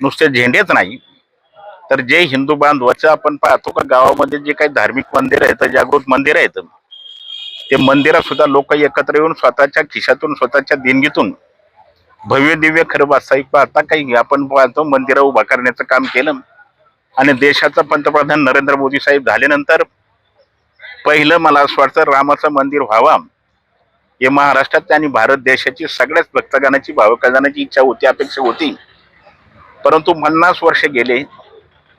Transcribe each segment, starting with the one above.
नुसते झेंडेच नाही. तर जे हिंदू बांधवाचं आपण पाहतो का गावामध्ये जे काही धार्मिक मंदिर आहेत जागृत मंदिर आहेत ते मंदिरात सुद्धा लोक एकत्र येऊन स्वतःच्या खिशातून स्वतःच्या देणगीतून भव्य दिव्य खरं वास्तविक पाहता काही आपण पाहतो मंदिरं उभा करण्याचं काम केलं. आणि देशाचा पंतप्रधान नरेंद्र मोदी साहेब झाल्यानंतर पहिलं मला असं वाटतं रामाचं मंदिर व्हावा. हे महाराष्ट्रात आणि भारत देशाची सगळ्याच भक्तगणाची भावकगणाची इच्छा होती अपेक्षा होती. परंतु पन्नास वर्ष गेले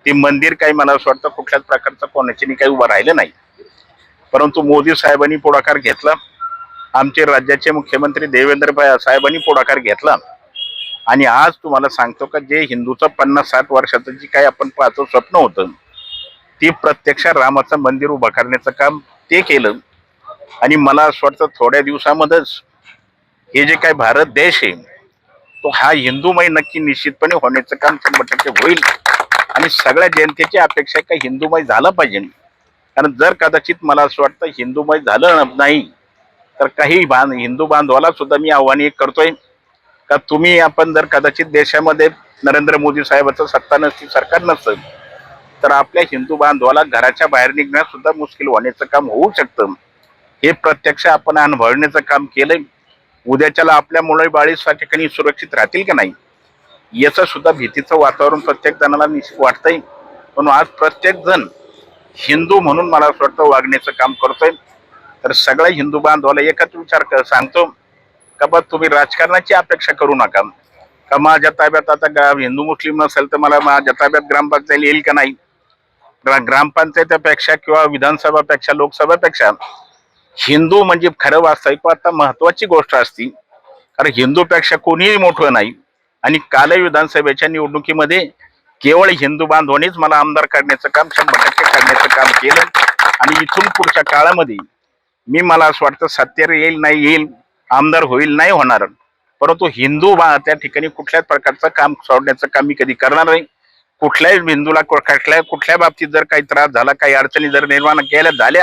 ते मंदिर काही मला असं वाटतं कुठल्याच प्रकारचं कोणाच्यानी काही उभं राहिलं नाही. परंतु मोदी साहेबांनी पुढाकार घेतला आमचे राज्याचे मुख्यमंत्री देवेंद्र साहेबांनी पुढाकार घेतला. आणि आज तुम्हाला सांगतो का जे हिंदूचं पन्नास साठ वर्षाचं जे काही आपण पाहतो स्वप्न होतं ती प्रत्यक्ष रामाचं मंदिर उभं करण्याचं काम ते केलं. आणि मला असं वाटतं थोड्या दिवसामध्येच हे जे काही भारत देश आहे तो हा हिंदूमय नक्की निश्चितपणे होण्याचं काम शंभर टक्के होईल. आणि सगळ्या जनतेची अपेक्षा आहे का हिंदूमय झालं पाहिजे. कारण जर कदाचित मला असं वाटतं हिंदूमय झालं नाही तर काही बांध हिंदू बांधवाला सुद्धा मी आव्हान एक करतोय. का तुम्ही आपण जर कदाचित देशामध्ये नरेंद्र मोदी साहेबाचं सत्ता नसती सरकार नसतं तर आपल्या हिंदू बांधवाला घराच्या बाहेर निघण्यास सुद्धा मुश्किल होण्याचं काम होऊ शकतं. हे प्रत्यक्ष आपण अनुभवण्याचं काम केलंय. उद्याच्याला आपल्या मुलं बाळी ठिकाणी सुरक्षित राहतील का नाही? याचं सुद्धा भीतीचं वातावरण प्रत्येक जणाला वाटतंय. पण आज प्रत्येक जण हिंदू म्हणून मला असं वाटतं वागण्याचं काम करतोय. तर सगळ्या हिंदू बांधवाला एकच विचार कर सांगतो का बा तुम्ही राजकारणाची अपेक्षा करू नका. का माझ्या ताब्यात आता गा- हिंदू मुस्लिम नसेल तर मला माझ्या ताब्यात ग्रामपंचायत येईल का नाही? ग्रामपंचायतीपेक्षा किंवा विधानसभापेक्षा लोकसभापेक्षा हिंदू म्हणजे खरं वास्तविक आता महत्वाची गोष्ट असती. कारण हिंदूपेक्षा कोणीही मोठं नाही. आणि काल विधानसभेच्या निवडणुकीमध्ये केवळ हिंदू बांधवांनीच मला आमदार काढण्याचं काम शंभर टक्के करण्याचं काम केलं. आणि इथून पुढच्या काळामध्ये मी मला असं वाटतं सत्तेवर येईल नाही येईल आमदार होईल नाही होणार. परंतु हिंदू बा त्या ठिकाणी कुठल्याच प्रकारचं काम सोडण्याचं काम मी कधी करणार नाही. कुठल्याही हिंदूला कुठल्या कुठल्या बाबतीत जर काही त्रास झाला काही अडचणी जर निर्माण केल्या झाल्या